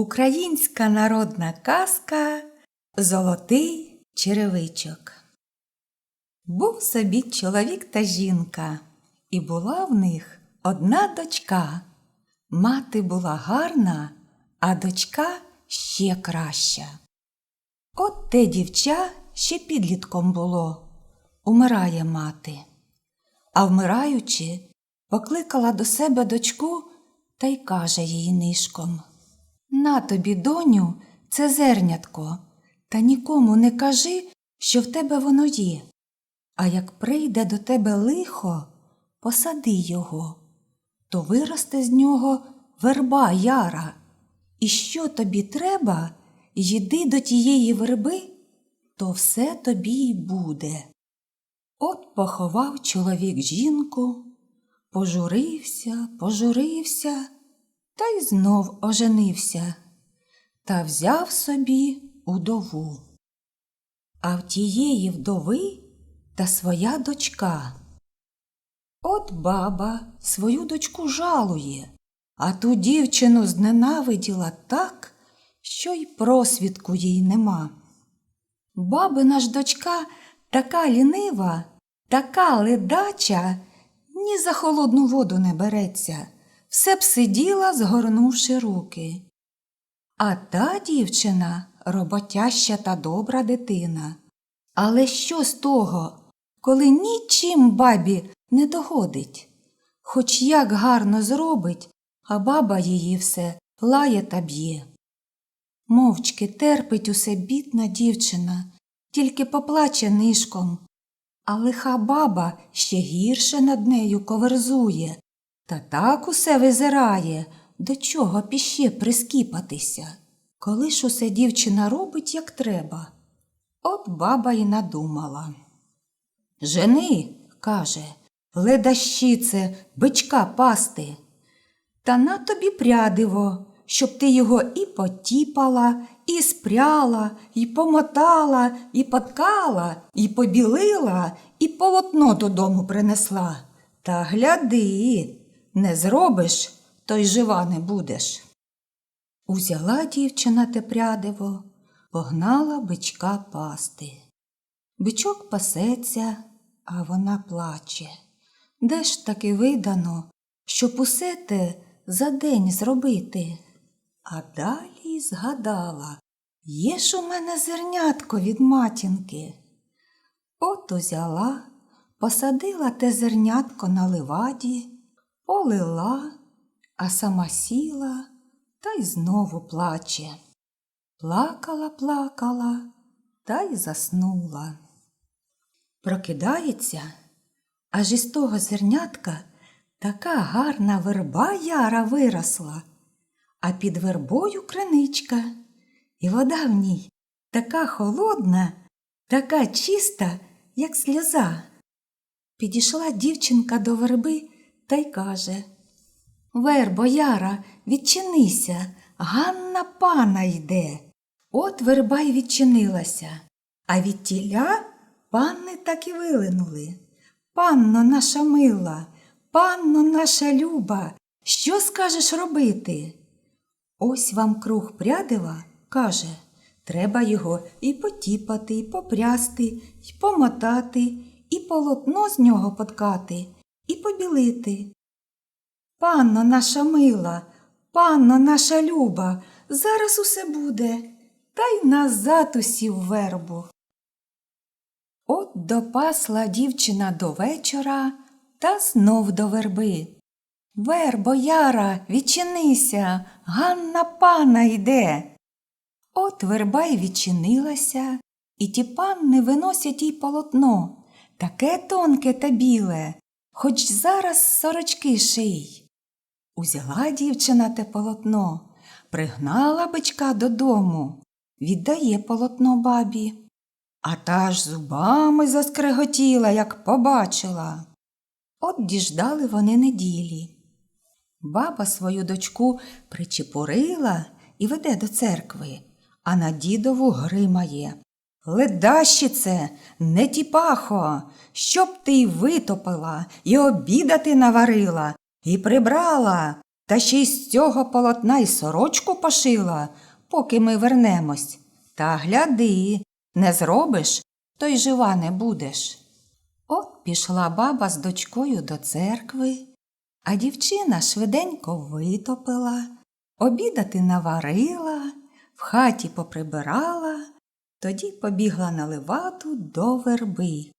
Українська народна казка Золотий черевичок. Був собі чоловік та жінка, і була в них одна дочка. Мати була гарна, а дочка ще краща. От те дівча ще підлітком було. Умирає мати. А вмираючи, покликала до себе дочку та й каже їй нишком. На тобі, доню, це зернятко, та нікому не кажи, що в тебе воно є. А як прийде до тебе лихо, посади його, то виросте з нього верба яра. І що тобі треба, йди до тієї верби, то все тобі й буде. От поховав чоловік жінку, пожурився, пожурився та й знов оженився та взяв собі удову. А в тієї вдови та своя дочка. От баба свою дочку жалує, а ту дівчину зненавиділа так, що й просвідку їй нема. Бабина ж дочка така лінива, така ледача, ні за холодну воду не береться, все б сиділа, згорнувши руки. А та дівчина роботяща та добра дитина. Але що з того, коли нічим бабі не догодить? Хоч як гарно зробить, а баба її все лає та б'є. Мовчки терпить усе бідна дівчина, тільки поплаче нишком, а лиха баба ще гірше над нею коверзує, та так усе визирає, до чого піще прискіпатися. Коли ж усе дівчина робить, як треба. От баба й надумала. Жени, каже, ледащице, бичка пасти. Та на тобі прядиво, щоб ти його і потіпала, і спряла, і помотала, і поткала, і побілила, і полотно додому принесла. Та гляди, не зробиш, то й жива не будеш. Узяла дівчина те прядиво, погнала бичка пасти. Бичок пасеться, а вона плаче. Де ж таки видано, щоб усе те за день зробити? А далі згадала, є ж у мене зернятко від матінки. От узяла, посадила те зернятко на ливаді, полила, а сама сіла та й знову плаче. Плакала, плакала та й заснула. Прокидається, аж із того зернятка така гарна верба яра виросла, а під вербою криничка, і вода в ній така холодна, така чиста, як сльоза. Підійшла дівчинка до верби та й каже Вербо, Яра, відчинися, Ганна пана йде. От верба й відчинилася, а від тіля панни так і вилинули. Панно наша мила, панно наша люба, що скажеш робити? Ось вам круг прядива, каже, треба його і потіпати, і попрясти, і помотати, і полотно з нього поткати, і побілити. Панно наша мила, панно наша люба, зараз усе буде, та й назад усі в вербу. От допасла дівчина до вечора та знов до верби. Вербо, Яра, відчинися, Ганна пана йде. От верба й відчинилася, і ті панни виносять їй полотно, таке тонке та біле, хоч зараз сорочки ший. Узяла дівчина те полотно, пригнала бичка додому, віддає полотно бабі. А та ж зубами заскреготіла, як побачила. От діждали вони неділі. Баба свою дочку причепурила і веде до церкви, а на дідову гримає. Ледащице, не тіпахо, щоб ти й витопила, і обідати наварила, і прибрала, Та ще й з цього полотна й сорочку пошила, поки ми вернемось. Та гляди, не зробиш, то й жива не будеш. От пішла баба з дочкою до церкви, а дівчина швиденько витопила, обідати наварила, в хаті поприбирала, тоді побігла на левату до верби.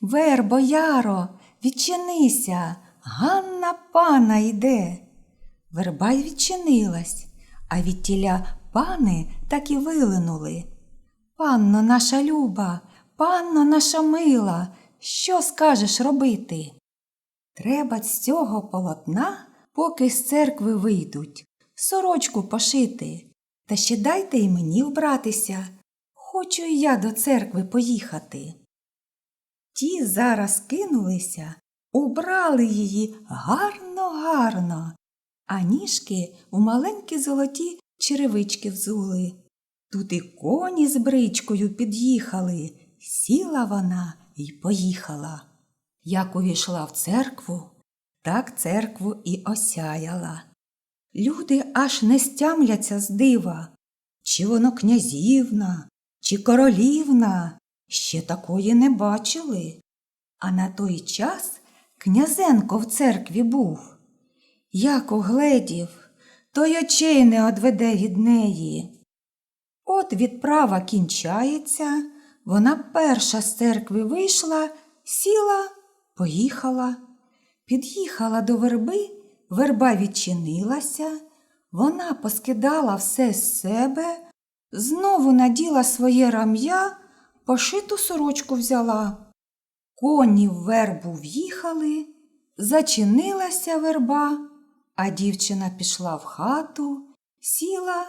Вербо, яро, відчинися, Ганна пана йде. Верба й відчинилась, а від тіля пани так і вилинули. Панно наша люба, панно наша мила, що скажеш робити? Треба з цього полотна, поки з церкви вийдуть, сорочку пошити. Та ще дайте й мені вбратися. Хочу і я до церкви поїхати. Ті зараз кинулися, убрали її гарно, гарно, а ніжки в маленькі золоті черевички взули. Тут і коні з бричкою під'їхали, сіла вона й поїхала. Як увійшла в церкву, так церкву і осяяла. Люди аж не стямляться з дива, чи воно князівна, чи королівна, ще такої не бачили. А на той час князенко в церкві був. Як угледів, то й очей не одведе від неї. От відправа кінчається, вона перша з церкви вийшла, сіла, поїхала. Під'їхала до верби, верба відчинилася, вона поскидала все з себе, знову наділа своє рам'я, пошиту сорочку взяла. Коні в вербу в'їхали, зачинилася верба, а дівчина пішла в хату, сіла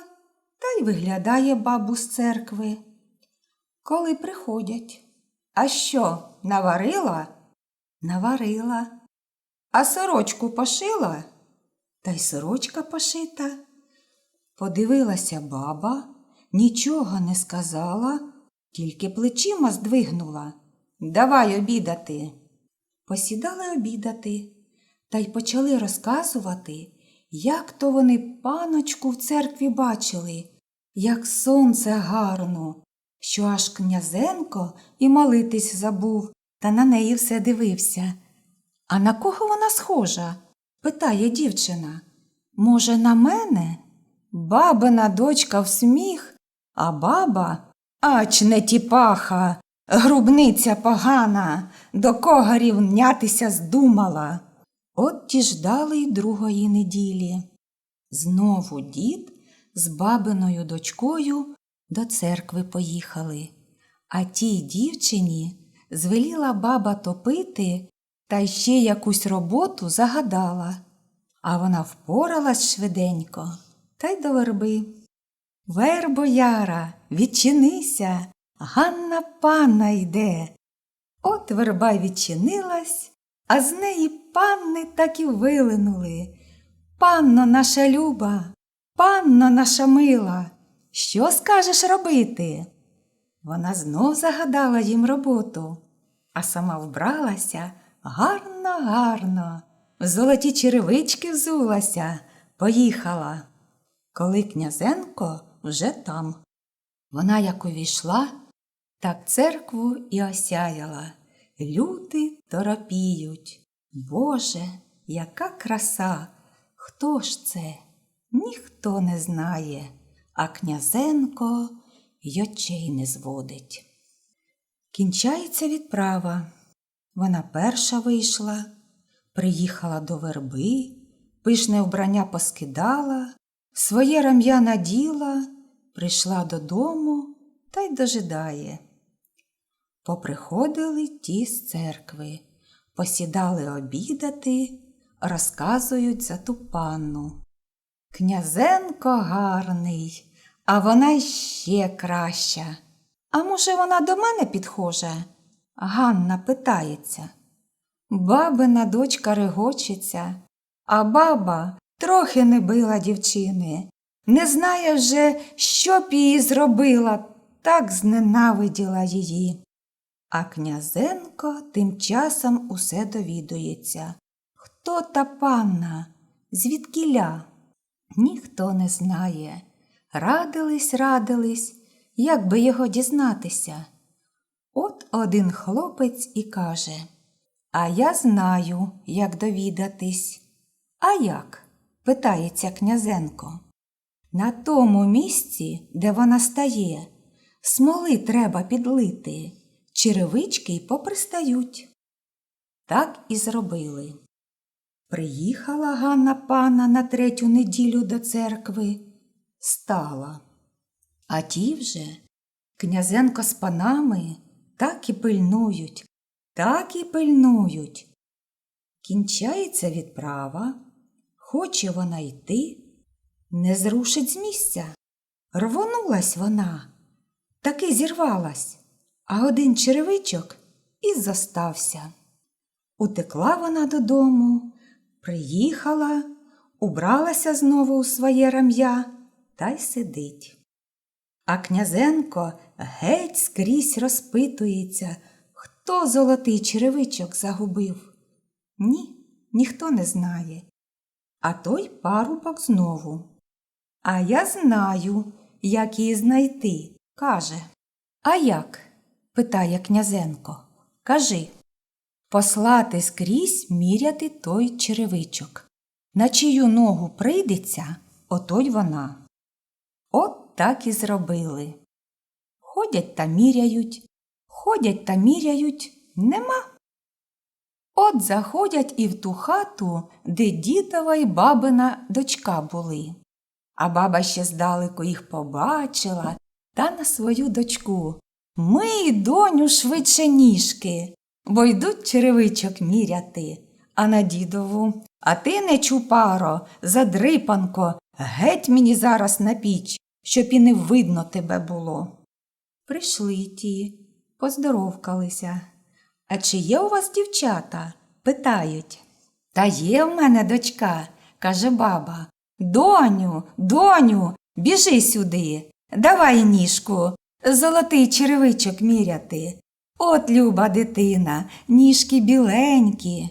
та й виглядає бабу з церкви. Коли приходять, а що, наварила? Наварила. А сорочку пошила? Та й сорочка пошита. Подивилася баба, нічого не сказала, тільки плечима здвигнула. Давай обідати. Посідали обідати та й почали розказувати, як то вони паночку в церкві бачили, як сонце гарно, що аж князенко і молитись забув, та на неї все дивився. А на кого вона схожа? питає дівчина. Може, на мене? Бабина дочка в сміх, а баба ач не тіпаха, грубниця погана, до кого рівнятися здумала. От ті ждали й другої неділі. Знову дід з бабиною дочкою до церкви поїхали, а тій дівчині звеліла баба топити та ще якусь роботу загадала. А вона впоралась швиденько та й до верби. Вербо яра, відчинися, Ганна панна йде. От верба відчинилась, а з неї панни так і вилинули. Панно наша люба, панно наша мила, що скажеш робити? Вона знов загадала їм роботу, а сама вбралася гарно, гарно, в золоті черевички взулася, поїхала. Коли князенко вже там. Вона як увійшла, так церкву і осяяла. Люди торопіють. Боже, яка краса! Хто ж це? Ніхто не знає, а князенко й очей не зводить. Кінчається відправа. Вона перша вийшла, приїхала до верби, пишне вбрання поскидала, своє рам'я наділа, прийшла додому та й дожидає. Поприходили ті з церкви, посідали обідати, розказують за ту панну. Князенко гарний, а вона ще краща. А може, вона до мене підхоже? Ганна питається. Бабина дочка регочеться, а баба трохи не била дівчини. Не знає вже, що б її зробила, так зненавиділа її. А князенко тим часом усе довідується. Хто та панна? Звідкіля? Ніхто не знає. Радились, радились, як би його дізнатися. От один хлопець і каже А я знаю, як довідатись. А як? питається князенко. На тому місці, де вона стає, смоли треба підлити, черевички й попристають. Так і зробили. Приїхала Ганна пана на третю неділю до церкви, стала. А ті вже князенко з панами так і пильнують, так і пильнують. Кінчається відправа, хоче вона йти, не зрушить з місця. Рвонулась вона, таки зірвалась, а один черевичок і зостався. Утекла вона додому, приїхала, убралася знову у своє рам'я та й сидить. А князенко геть скрізь розпитується, хто золотий черевичок загубив. Ні, ніхто не знає. А той парубок знову. А я знаю, як її знайти, каже. А як? питає князенко. Кажи. Послати скрізь міряти той черевичок. На чию ногу прийдеться, ото й вона. От так і зробили. Ходять та міряють, ходять та міряють, нема. От заходять і в ту хату, де дідова й бабина дочка були. А баба ще здалеку їх побачила та на свою дочку. Мий, доню, швидше ніжки, бо йдуть черевичок міряти. А на дідову, а ти не чупаро, задрипанко, геть мені зараз на піч, щоб і не видно тебе було. Прийшли ті, поздоровкалися. А чи є у вас дівчата? питають. Та є в мене дочка, каже баба. Доню, доню, біжи сюди, давай ніжку, золотий черевичок міряти. От люба дитина, ніжки біленькі.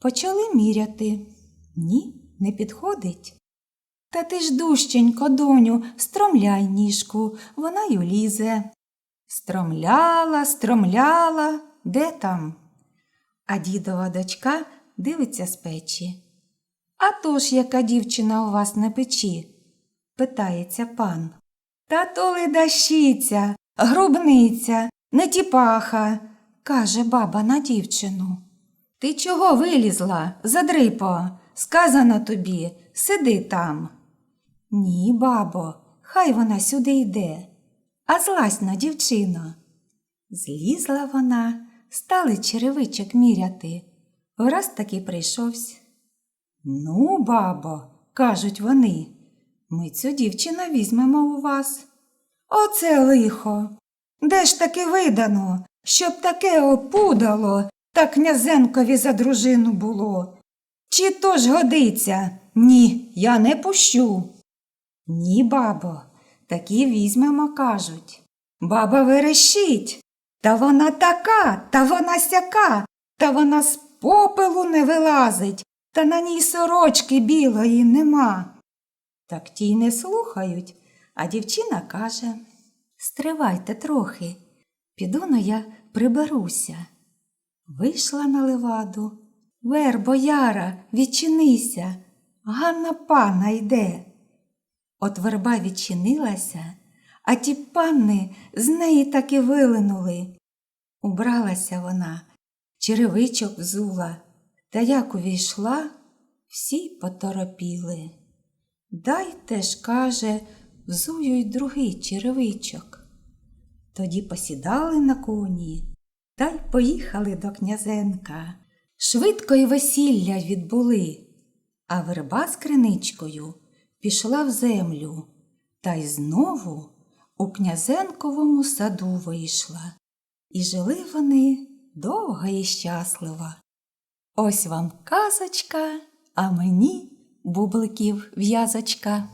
Почали міряти. Ні, не підходить. Та ти ж дужченько, доню, стромляй ніжку, вона й улізе. Стромляла, стромляла, де там? А дідова дочка дивиться з печі. А то ж яка дівчина у вас на печі? питається пан. Та то ледащиця, грубниця, нетіпаха, каже баба на дівчину. Ти чого вилізла, задрипо? Сказано тобі, сиди там. Ні, бабо, хай вона сюди йде. А злазь дівчино. Злізла вона, стали черевичок міряти. Враз таки прийшовсь. Ну, бабо, кажуть вони, ми цю дівчину візьмемо у вас. Оце лихо. Де ж таки видано, щоб таке опудало та князенкові за дружину було? Чи то ж годиться? Ні, я не пущу. Ні, бабо, такі візьмемо, кажуть. Баба верещить. Та вона така, та вона сяка, та вона з попелу не вилазить, та на ній сорочки білої нема. Так ті й не слухають, а дівчина каже Стривайте трохи, піду но я приберуся. Вийшла на леваду. Вербо Яра, відчинися, Ганна пана йде. От верба відчинилася, а ті панни з неї таки вилинули. Убралася вона, черевичок взула, та як увійшла, всі поторопіли. Дайте ж, каже, взую й другий черевичок. Тоді посідали на коні та й поїхали до князенка. Швидко й весілля відбули, а верба з криничкою пішла в землю та й знову у князенковому саду вийшла. І жили вони довго і щасливо. Ось вам казочка, а мені бубликів в'язочка.